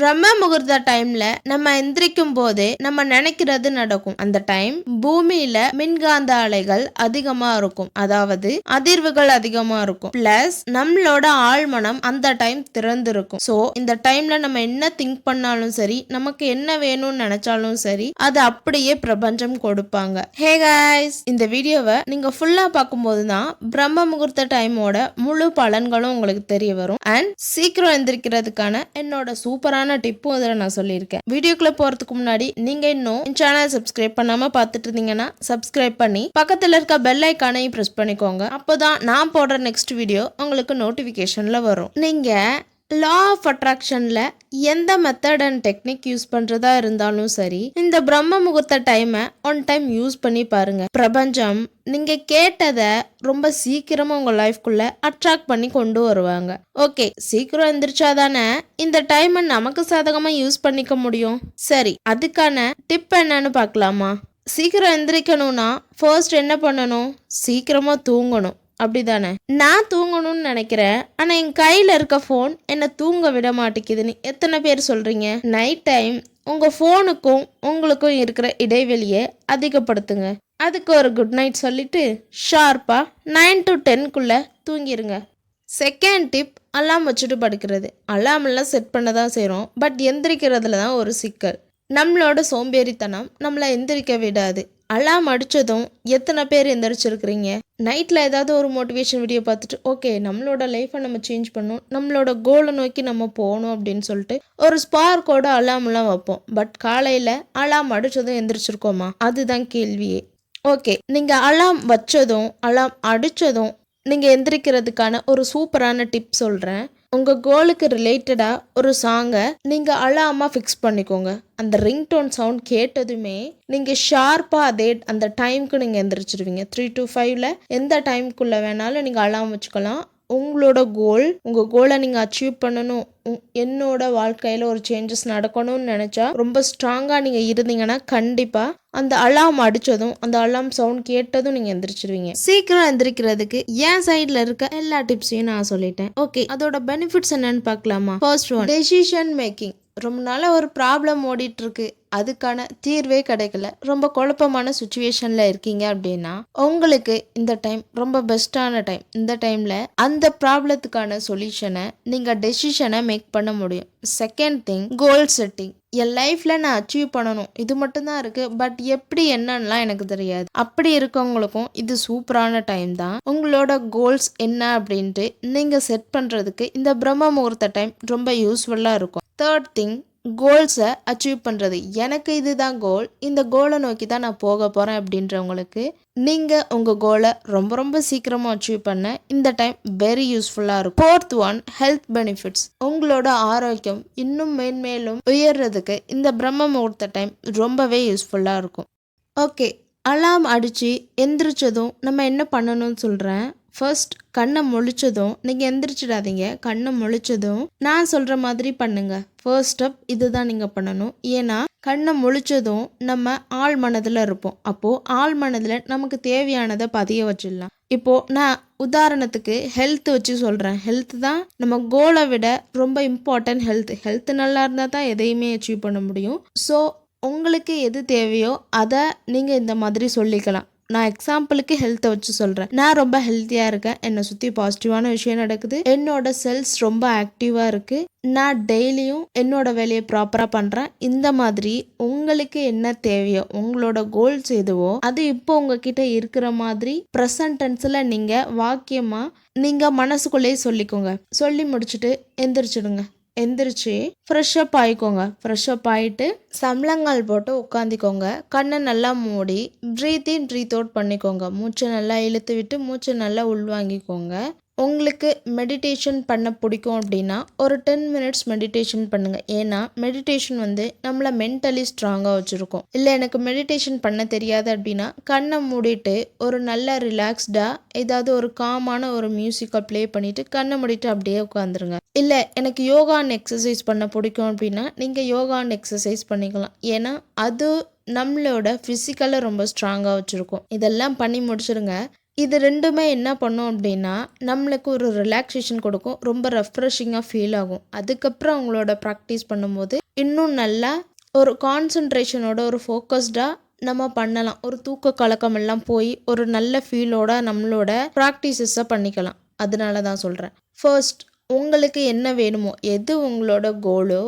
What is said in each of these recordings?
பிரம்ம முகூர்த்த டைம்ல நம்ம எந்திரிக்கும் போதே நம்ம நினைக்கிறது நடக்கும். அந்த டைம் பூமியில மின்காந்த அலைகள் அதிகமா இருக்கும். அதாவது அதிர்வுகள் அதிகமா இருக்கும். பிளஸ் நம்மளோட ஆழ்மனம் அந்த டைம் திறந்திருக்கும். சோ இந்த டைம்ல நம்ம என்ன திங்க் பண்ணாலும் சரி நமக்கு என்ன வேணும்னு நினைச்சாலும் சரி அது அப்படியே பிரபஞ்சம் கொடுப்பாங்க. ஹே கைஸ் இந்த வீடியோவை நீங்க ஃபுல்லா பார்க்கும்போது தான் பிரம்ம முகூர்த்த டைமோட முழு பலன்களும் உங்களுக்கு தெரிய வரும். அண்ட் சீக்கிரம் எந்திரிக்கிறதுக்கான என்னோட சூப்பரான டிப்பும் அதில் நான் சொல்லியிருக்கேன். வீடியோக்குள்ள போறதுக்கு முன்னாடி நீங்க இன்னும் சேனல் சப்ஸ்கிரைப் பண்ணாம பார்த்துட்டு இருந்தீங்கன்னா சப்ஸ்கிரைப் பண்ணி பக்கத்தில் இருக்க பெல் ஐக்கானையும் ப்ரெஸ் பண்ணிக்கோங்க. அப்போதான் நான் போடுற நெக்ஸ்ட் வீடியோ உங்களுக்கு நோட்டிஃபிகேஷனில் வரும். நீங்கள் லா ஆஃப் அட்ராக்ஷனில் எந்த மெத்தட் அண்ட் டெக்னிக் யூஸ் பண்ணுறதா இருந்தாலும் சரி இந்த பிரம்ம முகூர்த்த டைமை ஒன் டைம் யூஸ் பண்ணி பாருங்க. பிரபஞ்சம் நீங்கள் கேட்டதை ரொம்ப சீக்கிரமாக உங்கள் லைஃப்குள்ளே அட்ராக்ட் பண்ணி கொண்டு வருவாங்க. ஓகே சீக்கிரம் எந்திரிச்சாதானே இந்த டைமை நமக்கு சாதகமாக யூஸ் பண்ணிக்க முடியும்? சரி அதுக்கான டிப் என்னன்னு பார்க்கலாமா? சீக்கிரம் எந்திரிக்கணும்னா ஃபர்ஸ்ட் என்ன பண்ணணும்? சீக்கிரமாக தூங்கணும். அப்படிதானே? நான் தூங்கணும்னு நினைக்கிறேன். ஆனால் என் கையில் இருக்க ஃபோன் என்னை தூங்க விட மாட்டேங்குதுன்னு எத்தனை பேர் சொல்கிறீங்க நைட் டைம் உங்கள் ஃபோனுக்கும் உங்களுக்கும் இருக்கிற இடைவெளியை அதிகப்படுத்துங்க. அதுக்கு ஒரு குட் நைட் சொல்லிட்டு ஷார்ப்பாக நைன் டு டென்க்குள்ளே தூங்கிடுங்க செகண்ட் டிப் அலாம் வச்சுட்டு படுக்கிறது. அலாம் செட் பண்ண தான் செய்கிறோம் பட் எந்திரிக்கிறதுல தான் ஒரு சிக்கல். நம்மளோட சோம்பேறித்தனம் நம்மளை எந்திரிக்க விடாது. அலாம் அடித்ததும் எத்தனை பேர் எந்திரிச்சிருக்கிறீங்க? நைட்டில் ஏதாவது ஒரு மோட்டிவேஷன் வீடியோ பார்த்துட்டு ஓகே நம்மளோட லைஃப்பை நம்ம சேஞ்ச் பண்ணணும் நம்மளோட கோலை நோக்கி நம்ம போகணும் அப்படின்னு சொல்லிட்டு ஒரு ஸ்பார்க்கோட அலாம்லாம் வைப்போம். பட் காலையில் அலாம் அடித்ததும் எந்திரிச்சிருக்கோமா? அதுதான் கேள்வியே. ஓகே நீங்கள் அலாம் வச்சதும் அலாம் அடித்ததும் நீங்கள் எந்திரிக்கிறதுக்கான ஒரு சூப்பரான டிப் சொல்கிறேன் உங்கள் கோலுக்கு ரிலேட்டடாக ஒரு சாங்கை நீங்கள் அழாமல் ஃபிக்ஸ் பண்ணிக்கோங்க. அந்த ரிங்டோன் சவுண்ட் கேட்டதுமே நீங்கள் ஷார்ப்பாக அதே அந்த டைம்க்கு நீங்கள் எந்திரிச்சிருவீங்க. த்ரீ டு ஃபைவ்ல எந்த டைமுக்குள்ளே வேணாலும் நீங்கள் அழாமல் வச்சுக்கலாம். உங்களோட கோல் உங்கள் கோலை நீங்கள் அச்சீவ் பண்ணணும். உ- என்னோட வாழ்க்கையில் ஒரு சேஞ்சஸ் நடக்கணும்னு நினச்சா ரொம்ப ஸ்ட்ராங்காக நீங்கள் இருந்தீங்கன்னா கண்டிப்பாக அந்த அலாம் அடித்ததும் அந்த அலாம் சவுண்ட் கேட்டதும் நீங்கள் எந்திரிச்சிருவீங்க. சீக்கிரம் எந்திரிக்கிறதுக்கு என் சைடில் இருக்க எல்லா டிப்ஸையும் நான் சொல்லிட்டேன். ஓகே அதோட பெனிஃபிட்ஸ் என்னன்னு பார்க்கலாமா? ஃபர்ஸ்ட் ஒன் டெசிஷன் மேக்கிங் ரொம்ப நாளாக ஒரு ப்ராப்ளம் ஓடிட்டு இருக்கு. அதுக்கான தீர்வே கிடைக்கல. ரொம்ப குழப்பமான சுச்சுவேஷனில் இருக்கீங்க அப்படின்னா உங்களுக்கு இந்த டைம் ரொம்ப பெஸ்ட்டான டைம் இந்த டைமில் அந்த ப்ராப்ளத்துக்கான சொல்யூஷனை நீங்கள் டெசிஷனை மேக் பண்ண முடியும். செகண்ட் திங் கோல் செட்டிங் என் லைஃப்பில் நான் அச்சீவ் பண்ணணும். இது மட்டும்தான் இருக்குது பட் எப்படி என்னன்னுலாம் எனக்கு தெரியாது. அப்படி இருக்கவங்களுக்கும் இது சூப்பரான டைம் தான். உங்களோட கோல்ஸ் என்ன அப்படின்ட்டு நீங்கள் செட் பண்ணுறதுக்கு இந்த பிரம்ம முகூர்த்த டைம் ரொம்ப யூஸ்ஃபுல்லாக இருக்கும். தேர்ட் திங் கோல்ஸை அச்சீவ் பண்ணுறது எனக்கு இதுதான் கோல் இந்த கோலை நோக்கி தான் நான் போக போகிறேன் அப்படின்றவங்களுக்கு நீங்கள் உங்கள் கோலை ரொம்ப ரொம்ப சீக்கிரமாக அச்சீவ் பண்ண இந்த டைம் வெரி யூஸ்ஃபுல்லாக இருக்கும். ஃபோர்த் ஒன் ஹெல்த் பெனிஃபிட்ஸ் உங்களோட ஆரோக்கியம் இன்னும் மேன்மேலும் உயர்றதுக்கு இந்த பிரம்ம முகூர்த்த டைம் ரொம்பவே யூஸ்ஃபுல்லாக இருக்கும். ஓகே அலாம் அடித்து எந்திரிச்சதும் நம்ம என்ன பண்ணணும்னு சொல்கிறேன் ஃபர்ஸ்ட் கண்ணை முழிச்சதும் நீங்கள் எந்திரிச்சிடாதீங்க. கண்ணை முழிச்சதும் நான் சொல்கிற மாதிரி பண்ணுங்க. ஃபர்ஸ்ட் ஸ்டெப் இதுதான் நீங்கள் பண்ணணும். ஏன்னா கண்ணை முழிச்சதும் நம்ம ஆள் மனதில் இருப்போம். அப்போது ஆள் மனதில் நமக்கு தேவையானதை பதிய வச்சிடலாம். இப்போது நான் உதாரணத்துக்கு ஹெல்த் வச்சு சொல்கிறேன் ஹெல்த் தான் நம்ம கோலை விட ரொம்ப இம்பார்ட்டன்ட் ஹெல்த் ஹெல்த் நல்லா இருந்தால் தான் எதையுமே அச்சீவ் பண்ண முடியும். ஸோ உங்களுக்கு எது தேவையோ அதை நீங்கள் இந்த மாதிரி சொல்லிக்கலாம். நான் எக்ஸாம்பிளுக்கு ஹெல்த்தை வச்சு சொல்கிறேன் நான் ரொம்ப ஹெல்த்தியாக இருக்கேன். என்னை சுற்றி பாசிட்டிவான விஷயம் நடக்குது. என்னோட செல்ஸ் ரொம்ப ஆக்டிவாக இருக்குது நான் டெய்லியும் என்னோட வேலையை ப்ராப்பராக பண்ணுறேன் இந்த மாதிரி உங்களுக்கு என்ன தேவையோ உங்களோட கோல்ஸ் எதுவோ அது இப்போ உங்ககிட்ட இருக்கிற மாதிரி ப்ரெசன்ட் டென்ஸில் நீங்கள் வாக்கியமாக நீங்கள் மனசுக்குள்ளேயே சொல்லிக்கோங்க. சொல்லி முடிச்சுட்டு எந்திரிச்சிடுங்க. எந்திரிச்சு ஃப்ரெஷ்அப் ஆகிக்கோங்க ஃப்ரெஷ்அப் ஃப்ரெஷ் அப் சம்பளங்கால் போட்டு உட்காந்துக்கோங்க கண்ணை நல்லா மூடி ப்ரீத் இன் ப்ரீத் அவுட் பண்ணிக்கோங்க. மூச்சை நல்லா இழுத்து விட்டு மூச்சை நல்லா உள்வாங்கிக்கோங்க. உங்களுக்கு மெடிடேஷன் பண்ண பிடிக்கும் அப்படின்னா ஒரு டென் மினிட்ஸ் மெடிடேஷன் பண்ணுங்கள் ஏன்னா மெடிடேஷன் வந்து நம்மளை மென்டலி ஸ்ட்ராங்காக வச்சுருக்கோம். இல்லை எனக்கு மெடிடேஷன் பண்ண தெரியாது அப்படின்னா கண்ணை மூடிட்டு ஒரு நல்ல ரிலாக்ஸ்டாக ஏதாவது ஒரு காமான ஒரு மியூசிக்கை ப்ளே பண்ணிவிட்டு கண்ணை மூடிட்டு அப்படியே உட்காந்துருங்க இல்லை எனக்கு யோகா அண்ட் எக்ஸசைஸ் பண்ண பிடிக்கும் அப்படின்னா நீங்கள் யோகா அண்ட் எக்ஸசைஸ் பண்ணிக்கலாம். ஏன்னா அது நம்மளோட ஃபிசிக்கலை ரொம்ப ஸ்ட்ராங்காக வச்சுருக்கோம். இதெல்லாம் பண்ணி முடிச்சிடுங்க இது ரெண்டுமே என்ன பண்ணும் அப்படின்னா நம்மளுக்கு ஒரு ரிலாக்ஸேஷன் கொடுக்கும். ரொம்ப ரெஃப்ரெஷிங்காக ஃபீல் ஆகும். அதுக்கப்புறம் அவங்களோட ப்ராக்டிஸ் பண்ணும்போது இன்னும் நல்லா ஒரு கான்சன்ட்ரேஷனோட ஒரு ஃபோக்கஸ்டாக நம்ம பண்ணலாம். ஒரு தூக்க கலக்கம் எல்லாம் போய் ஒரு நல்ல ஃபீலோட நம்மளோட ப்ராக்டிசஸை பண்ணிக்கலாம். அதனால தான் சொல்கிறேன் ஃபர்ஸ்ட் உங்களுக்கு என்ன வேணுமோ எது உங்களோட கோலோ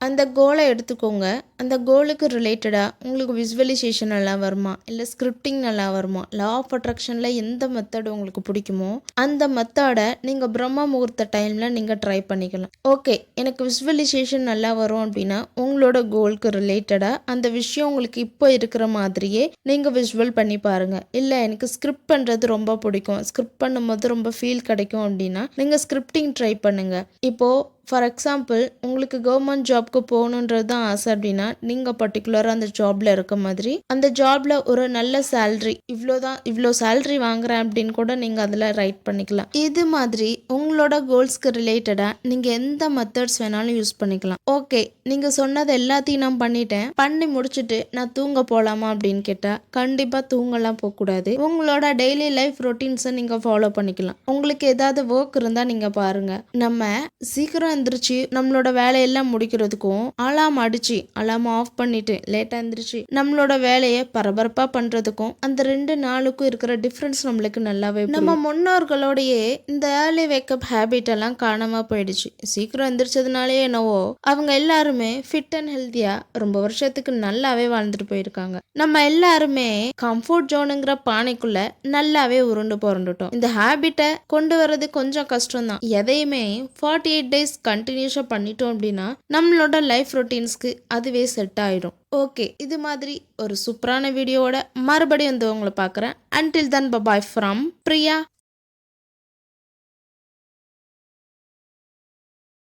அந்த கோலை எடுத்துக்கோங்க. அந்த கோலுக்கு ரிலேட்டடாக உங்களுக்கு விஸ்வலைசேஷன் நல்லா வருமா? இல்லை ஸ்கிரிப்டிங் நல்லா வருமா? லா ஆஃப் அட்ராக்ஷனில் எந்த மெத்தட் உங்களுக்கு பிடிக்குமோ அந்த மெத்தடை நீங்கள் பிரம்ம முகூர்த்த டைமில் நீங்கள் ட்ரை பண்ணிக்கலாம். ஓகே எனக்கு விஸ்வலைசேஷன் நல்லா வரும் அப்படின்னா உங்களோட கோலுக்கு ரிலேட்டடாக அந்த விஷயம் உங்களுக்கு இப்போ இருக்கிற மாதிரியே நீங்கள் விஷுவல் பண்ணி பாருங்கள் இல்லை எனக்கு ஸ்கிரிப்ட் பண்ணுறது ரொம்ப பிடிக்கும். ஸ்கிரிப்ட் பண்ணும்போது ரொம்ப ஃபீல் கிடைக்கும் அப்படின்னா நீங்கள் ஸ்கிரிப்டிங் ட்ரை பண்ணுங்கள் இப்போது ஃபார் எக்ஸாம்பிள் உங்களுக்கு கவர்மெண்ட் ஜாப்க்கு போகணுன்றது தான் ஆசை அப்படின்னா நீங்கள் பர்டிகுலராக அந்த ஜாபில் இருக்க மாதிரி அந்த ஜாபில் ஒரு நல்ல சேல்ரி இவ்வளோதான் இவ்வளோ சேல்ரி வாங்குறேன் அப்படின்னு கூட நீங்கள் அதில் ரைட் பண்ணிக்கலாம். இது மாதிரி உங்களோட கோல்ஸ்க்கு ரிலேட்டடாக நீங்கள் எந்த மெத்தட்ஸ் வேணாலும் யூஸ் பண்ணிக்கலாம். ஓகே நீங்கள் சொன்னது எல்லாத்தையும் நான் பண்ணிட்டேன். பண்ணி முடிச்சுட்டு நான் தூங்க போகலாமா அப்படின்னு கேட்டால் கண்டிப்பாக தூங்கலாம் போகக்கூடாது. உங்களோட டெய்லி லைஃப் ரொட்டீன்ஸை நீங்கள் ஃபாலோ பண்ணிக்கலாம். உங்களுக்கு ஏதாவது ஒர்க் இருந்தால் நீங்கள் பாருங்கள் நம்ம சீக்கிரம் எந்திரிச்சு நம்மளோட வேலையெல்லாம் முடிக்கிறதுக்கும் அலாம் அடிச்சு அலாம் ஆஃப் பண்ணிட்டு லேட்டாக இருந்துருச்சு நம்மளோட வேலையை பரபரப்பாக பண்ணுறதுக்கும் அந்த ரெண்டு நாளுக்கும் இருக்கிற டிஃப்ரென்ஸ் நம்மளுக்கு நல்லாவே நம்ம முன்னோர்களோடையே இந்த ஏர்லி வேக்கப் ஹேபிட் எல்லாம் காணாமல் போயிடுச்சு. சீக்கிரம் எந்திரிச்சதுனாலே என்னவோ அவங்க எல்லாருமே ஃபிட் அண்ட் ஹெல்த்தியாக ரொம்ப வருஷத்துக்கு நல்லாவே வாழ்ந்துட்டு போயிருக்காங்க. நம்ம எல்லாருமே கம்ஃபர்ட் ஜோனுங்கிற பானைக்குள்ள நல்லாவே உருண்டு புரண்டுட்டோம். இந்த ஹேபிட்டை கொண்டு வர்றது கொஞ்சம் கஷ்டம் தான் எதையுமே ஃபார்ட்டி எயிட் டேஸ் கண்டினியூஸாக பண்ணிட்டோம் அப்படின்னா நம்மளோட லைஃப் ரொட்டீன்ஸ்க்கு அதுவே செட் ஆயிடும். ஓகே இது மாதிரி ஒரு சூப்பரான வீடியோவோட மறுபடியும் வந்து உங்களை பார்க்குறேன். Until then bye bye from Priya